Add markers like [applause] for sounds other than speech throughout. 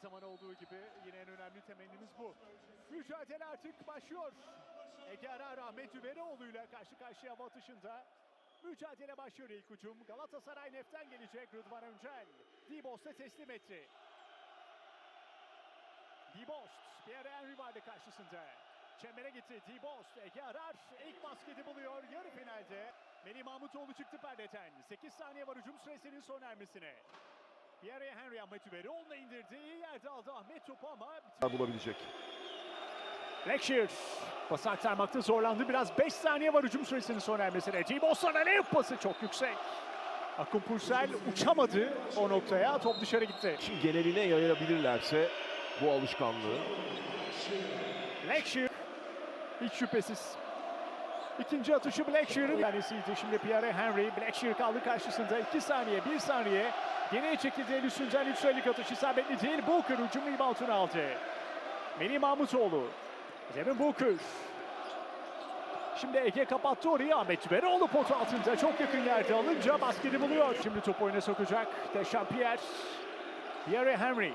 zaman olduğu gibi yine en önemli temennimiz bu. Mücadele artık başlıyor. Ege Arar Ahmet Üveroğlu ile karşı karşıya hava atışında. Mücadele başlıyor ilk hücum. Galatasaray Nef'ten gelecek Rıdvan Öncel. Dibos'ta teslim etti. Dibost, Pierre Henry vardı karşısında. Çembere gitti Dibost, Ege Arar ilk basketi buluyor yarı finalde. Melih Mahmutoğlu çıktı perdeden. 8 saniye var hücum süresinin son ermesine. Pierre Henry Ahmet Üveroğlu'na indirdi. İyi yerde aldı Ahmet topu ama bulabilecek. Blackshear pas aktarmakta zorlandı. Biraz 5 saniye var hücum süresinin son ermesine. Dibos'tan ne pası çok yüksek. Akın Pursel uçamadı o noktaya. Top dışarı gitti. Şimdi geneline yayabilirlerse bu alışkanlığı. Blackshear hiç şüphesiz. İkinci atışı Blackshear'ın tanesiydi. Şimdi Pierre Henry. Blackshear kaldı karşısında. 2 saniye, 1 saniye. Geriye çekildi el üstünden 3 sayılık atış isabetli değil. Booker hücum reboundunu aldı. Melih Mahmutoğlu. Devin Booker. Şimdi Ege kapattı orayı. Ahmet Veroğlu potu altında çok yakın yerde alınca basketi buluyor. Şimdi top oyuna sokacak. Dechampierre. Pierre Henry.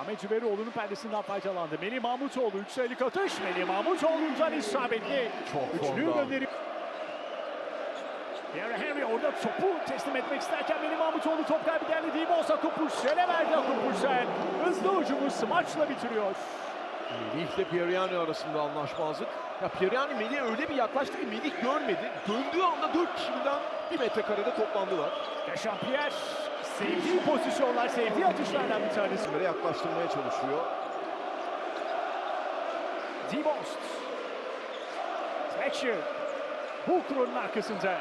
Ahmet Cüberoğlu'nun perdesinden faydalandı. Melih Mahmutoğlu 3 sayılık atış. Melih Mahmutoğlu'ndan isabetli. Çok Üçlüyü formda. gönderiyor. Pierre Henry orada topu teslim etmek isterken Melih Mahmutoğlu top kaybı geldi. Dimos Akupursel'e verdi Akupursel. Hızlı hücumu smaçla bitiriyor. Melih ile Pierre arasında anlaşmazlık. Ya Pierre Melih'e öyle bir yaklaştı ki Melih görmedi. Döndüğü anda 4 kişiden bir metrekarede toplandılar. Dechampierre sevdiği pozisyonlar, sevdiği atışlardan bir tanesi. İsimlere yaklaştırmaya çalışıyor. Dibost. Blackshear. Booker'ın arkasında.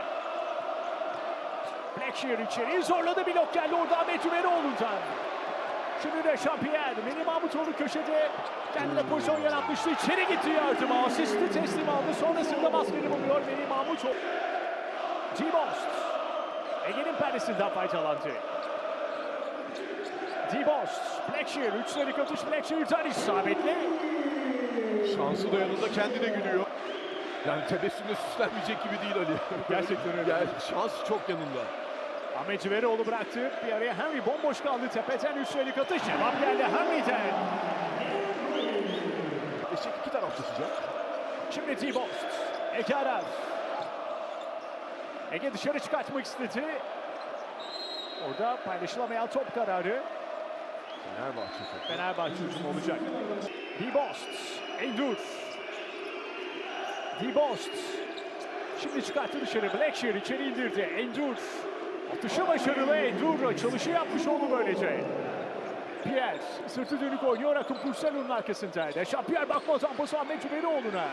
Blackshear içeri zorladı blok geldi orada Ahmet Ümeroğlu'ndan. Şimdi de Şampiyerre. Melih Mahmutoğlu köşede kendine pozisyon yaratmıştı. İçeri gitti yardıma. Asisti teslim aldı. Sonrasında basketi buluyor Melih Mahmutoğlu. Dibost. Ege'nin perdesinden faydalandı. Dibost. Blackshear. Üç sayılık atış Blackshear'dan isabetli. Şansı da yanında kendine gülüyor. Yani tebessümle süslenmeyecek gibi değil Ali. [laughs] Gerçekten öyle. Yani şans çok yanında. Ahmet Civeroğlu bıraktı. Bir araya Henry bomboş kaldı. Tepeden üç sayılık atış. Cevap geldi Henry'den. Eşek iki taraf tutacak. Şimdi T-Bost. Ege arar. Ege dışarı çıkartmak istedi. Orada paylaşılamayan top kararı. Fenerbahçe topu. Fenerbahçe hücumu olacak. T-Bost. Endur. T-Bost. Şimdi çıkarttı dışarı. Blackshear içeri indirdi. Endur. Atışı başarılı. Endur açılışı yapmış oldu böylece. Pierre sırtı dönük oynuyor Akın Pursel'in arkasında. Dechampierre bakmadan pası Ahmet Cüberoğlu'na.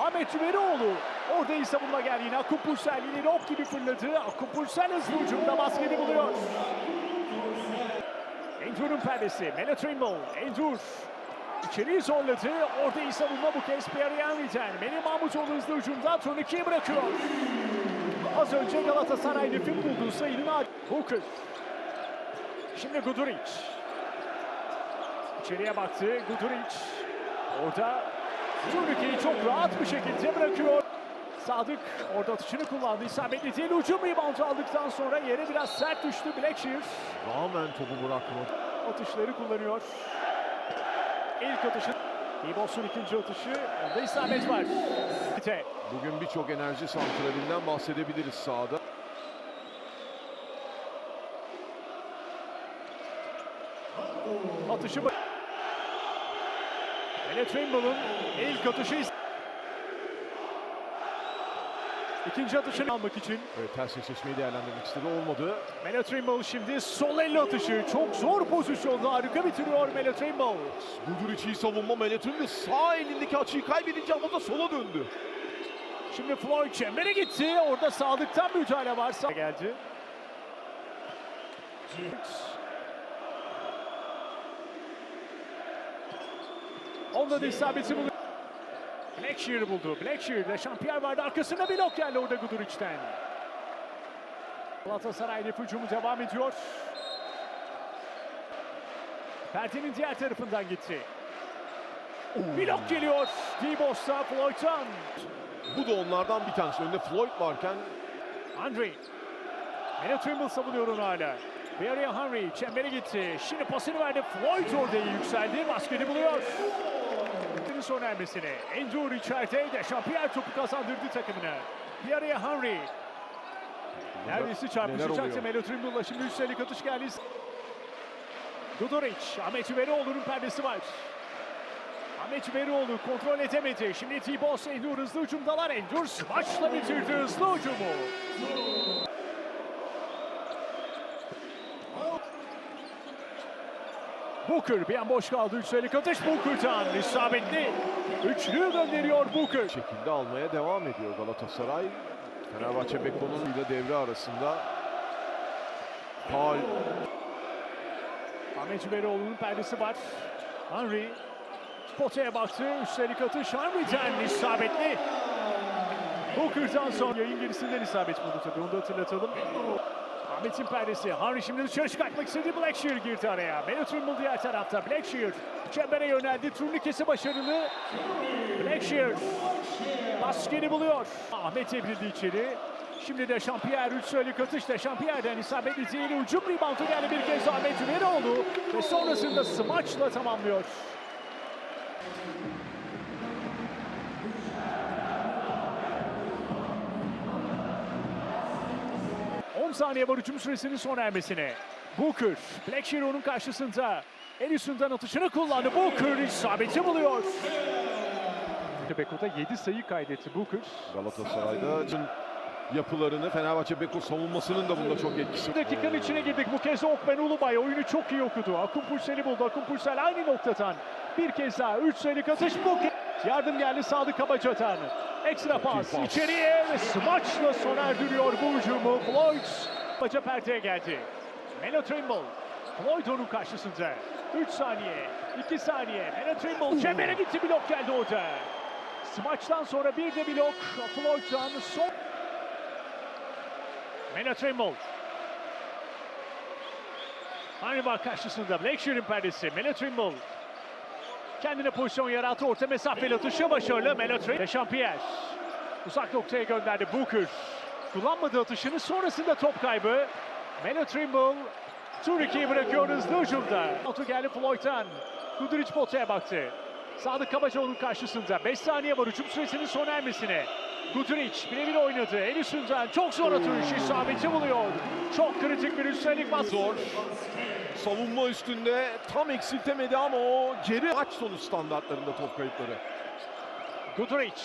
Ahmet Cüberoğlu orada iyi savunma geldi yine. Akın Pursel ileri ok gibi fırladı. Akın Pursel hızlı hücumda basketi buluyor. Endur'un perdesi. Melo Trimble. Endur. İçeriği zorladı. Orada iyi savunma bu kez Pierre Henry'den. Melih Mahmutoğlu hızlı hücumda turnikiyi bırakıyor. Az önce Galatasaray nefim bulduğu sayının Hooker. Şimdi Guduric. İçeriye baktı Guduric. Orada Turnike'yi çok rahat bir şekilde bırakıyor. Sadık orada atışını kullandı. İsabetli değil. Ucum reboundu aldıktan sonra yere biraz sert düştü Blackshear. Rağmen topu bırakmadı. Atışları kullanıyor. İlk atışı. Dibos'un ikinci atışı. Onda isabet var. Bugün birçok enerji santralinden bahsedebiliriz sahada. Atışı bu. Mele Trimble'ın ilk atışı İkinci atışını almak için Evet, ters eşleşmeyi değerlendirmek istedi. Olmadı. Melo Trimble şimdi sol elle atışı. Çok zor pozisyonda harika bitiriyor Melo Trimble. Budur iyi savunma ve sağ elindeki açıyı kaybedince ama da sola döndü. Şimdi Floyd çembere gitti. Orada Sadık'tan müdahale var. Sağ geldi. Onda da isabeti buluyor. Blackshear buldu. Blackshear'da Şampiyerre vardı. Arkasında blok geldi orada Guduric'ten. Galatasaray hücumu devam ediyor. Perdenin diğer tarafından gitti. Blok geliyor. Dibos'ta Floyd'dan. Bu da onlardan bir tanesi. Önünde Floyd varken Andre. Melo Trimble savunuyor onu hala. Bir araya Henry çembere gitti. Şimdi pasını verdi. Floyd orada yükseldi. Basketi buluyor. Son ermesine. Endur içeride. Dechampierre topu kazandırdı takımına. Bir araya Henry. Neredeyse çarpışacaktı oluyor? Melo Trimbul'la. Şimdi üstelik atış geldi. Dudoric. Ahmet Üverioğlu'nun perdesi var. Ahmet Üverioğlu kontrol edemedi. Şimdi T-Boss Endur hızlı hücumdalar. Endur smaçla bitirdi hızlı hücumu. Booker bir an boş kaldı. Üstelik atış Booker'dan. isabetli. Üçlü gönderiyor Booker. şekilde almaya devam ediyor Galatasaray. Fenerbahçe Beko'nun ile devre arasında faul Ahmet Üveroğlu'nun perdesi var. Henry potaya baktı. Üstelik atış Henry'den isabetli. Booker'dan sonra yayın gerisinden isabet buldu tabii. Onu da hatırlatalım. Ahmet'in perdesi. Henry şimdi dışarı çıkartmak istedi. Blackshear girdi araya. Melo Trimble diğer tarafta. Blackshear çembere yöneldi. Turnikesi başarılı. Blackshear baskeni buluyor. Ahmet evrildi içeri. Şimdi de Şampiyerre 3 sayılık atış da Şampiyerre'den isabetli değil. Ucum reboundu geldi bir kez Ahmet Üveroğlu. Ve sonrasında smaçla tamamlıyor. ...10 saniye var hücum süresinin son ermesine. Booker, Blackshear onun karşısında. El üstünden atışını kullandı. Booker isabeti buluyor. Beko'da 7 sayı kaydetti Booker. Galatasaray'da yapılarını Fenerbahçe Beko savunmasının da bunda çok etkisi. Dakikanın içine girdik. Bu kez Okben Ulubay oyunu çok iyi okudu. Akın Pursel'i buldu. Akın Pursel aynı noktadan. Bir kez daha 3 sayılık atış bu kez. Yardım geldi Sadık Kabacatan. Ekstra pas içeriye ve smaçla sona erdiriyor bu hücumu. Floyd maça perteye geldi. Melo Trimble. Floyd onun karşısında. 3 saniye, 2 saniye. Melo Trimble çembere gitti blok geldi orada. Smaçtan sonra bir de blok Floyd'dan son. Melo Trimble. Hannibal karşısında Blackshear'ın perdesi. Melo Trimble. Kendine pozisyon yarattı. Orta mesafeli atışı başarılı. Melo Trimble. Dechampierre. Uzak noktaya gönderdi Booker. Kullanmadı atışını. Sonrasında top kaybı. Melo Trimble. Tur 2'yi bırakıyor hızlı hücumda. Otu geldi Floyd'dan. Kuduric potaya baktı. Sadık Kabaca onun karşısında. 5 saniye var hücum süresinin son ermesine. Guduric birebir oynadı. El üstünden çok zor atış. isabeti buluyor. Çok kritik bir üstelik bas. Zor. Savunma üstünde tam eksiltemedi ama o geri aç sonu standartlarında top kayıpları. Guduric.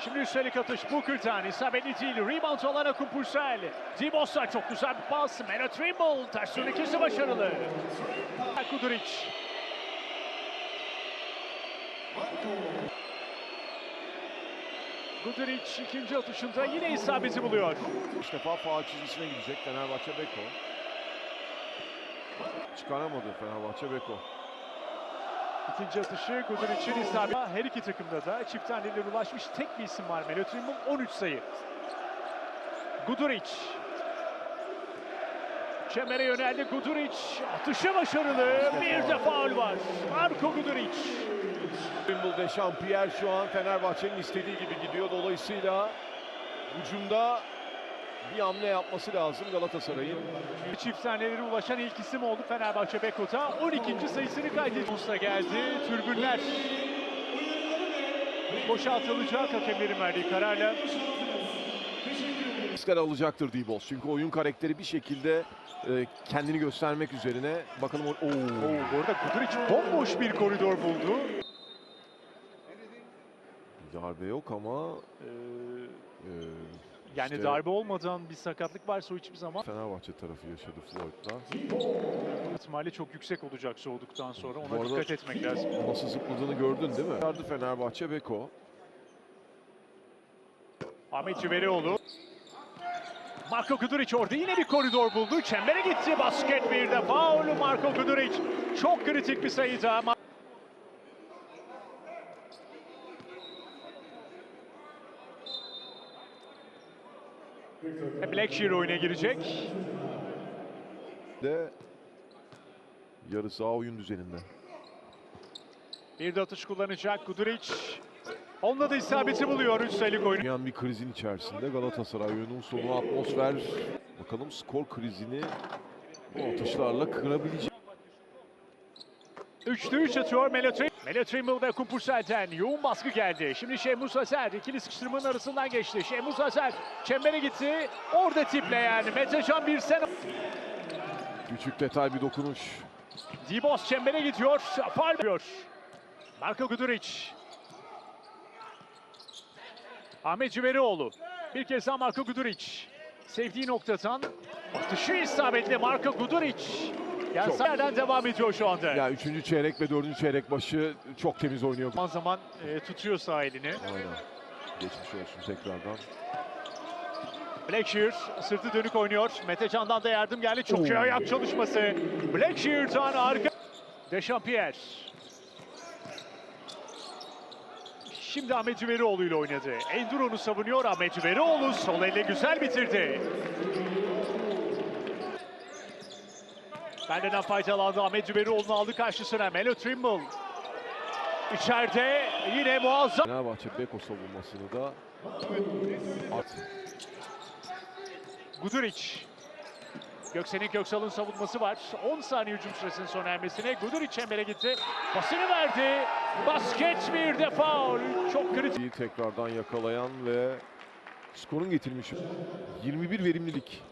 Şimdi üstelik atış Booker'dan isabetli değil. Rebound alan Akın Pursel. Dibos'la çok güzel bir pas. Melo Trimble. Ters turnekesi başarılı. Guduric. Guduric ikinci atışında yine isabeti buluyor. Üç defa faul çizgisine gidecek Fenerbahçe Beko. Çıkaramadı Fenerbahçe Beko. İkinci atışı Guduric'in isabeti. Her iki takımda da çift hanelere ulaşmış tek bir isim var. Melo Trimble 13 sayı. Guduric. Çembere yöneldi Guduric. Atışı başarılı. Bir de faul var. Marco Guduric. Wimbledon Dechampierre şu an Fenerbahçe'nin istediği gibi gidiyor. Dolayısıyla hücumda bir hamle yapması lazım Galatasaray'ın. Çift hanelere ulaşan ilk isim oldu Fenerbahçe Bekota. 12. sayısını kaydetti. Usta geldi. Türbünler. Boşaltılacak hakemlerin verdiği kararla. riskler alacaktır Dibos. Çünkü oyun karakteri bir şekilde e, kendini göstermek üzerine. Bakalım o... Oo. Oo, bu arada Guduric bomboş bir koridor buldu. Darbe yok ama Ee, e, yani işte darbe olmadan bir sakatlık varsa o hiçbir zaman Fenerbahçe tarafı yaşadı Floyd'la. ihtimali çok yüksek olacak soğuduktan sonra. Ona arada- dikkat etmek lazım. Nasıl zıpladığını gördün değil mi? Yardı Fenerbahçe Beko. Ahmet Cüvelioğlu. Marco Guduric orada yine bir koridor buldu. Çembere gitti. Basket bir de faul Marco Guduric. Çok kritik bir sayıda Blackshear oyuna girecek. De yarı saha oyun düzeninde. Bir de atış kullanacak Guduric. Onda da isabeti buluyor. Üç sayılık oyunu. Dünyanın bir krizin içerisinde Galatasaray oyunun sonu atmosfer. Bakalım skor krizini O atışlarla kırabilecek. 3'te 3 atıyor Melotrim. Melotrimble ve Kumpursel'den yoğun baskı geldi. Şimdi Şehmus Azer ikili sıkıştırmanın arasından geçti. Şehmus Azer çembere gitti. Orada tiple yani. Metecan bir sen. Küçük detay bir dokunuş. Dibos çembere gidiyor. Faul diyor. Marko Guduric. Ahmet Cüverioğlu. Bir kez daha Marko Guduric. Sevdiği noktadan atışı isabetli Marko Guduric. Yani Çok. yerden devam ediyor şu anda. Ya üçüncü çeyrek ve dördüncü çeyrek başı çok temiz oynuyor. Zaman zaman e, tutuyor sağ elini. Aynen. Geçmiş olsun tekrardan. Blackshear sırtı dönük oynuyor. Mete Can'dan da yardım geldi. Çok iyi ayak çalışması. Blackshear'dan arka. Dechampierre. Şimdi Ahmet Cüverioğlu ile oynadı. Enduro'nu savunuyor. Ahmet Cüverioğlu sol elle güzel bitirdi. Bendeden faydalandı. Ahmet Cüverioğlu'nu aldı karşısına. Melo Trimble. İçeride yine muazzam. Fenerbahçe Beko savunmasını da at. Guduric. Göksen'in Köksal'ın savunması var. 10 saniye hücum süresinin sona ermesine. Guduric çembere gitti. Pasını verdi. Basket bir de faul. Çok kritik. İyi tekrardan yakalayan ve skorun getirmiş. 21 verimlilik.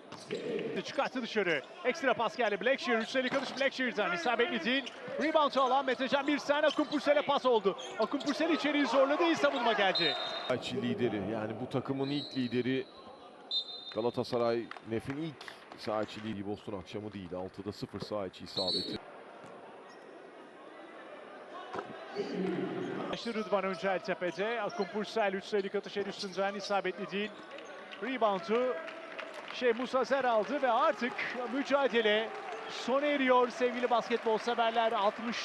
Çıkarttı dışarı. Ekstra pas geldi. Blackshear. Üstelik atış Blackshear'dan. isabetli değil. Rebound alan Metecan bir saniye Akumpursel'e pas oldu. Akumpürsel içeriği zorladı. İyi savunma geldi. Fenerbahçe lideri yani bu takımın ilk lideri Galatasaray Nef'in ilk saha içi lideri Boston akşamı değil. 6'da 0 saha içi isabeti. Rıdvan Öncel tepede. Akumpürsel 3 sayılık atış el üstünden isabetli değil. Rebound'u şey Musa Zer aldı ve artık mücadele sona eriyor sevgili basketbol severler. 60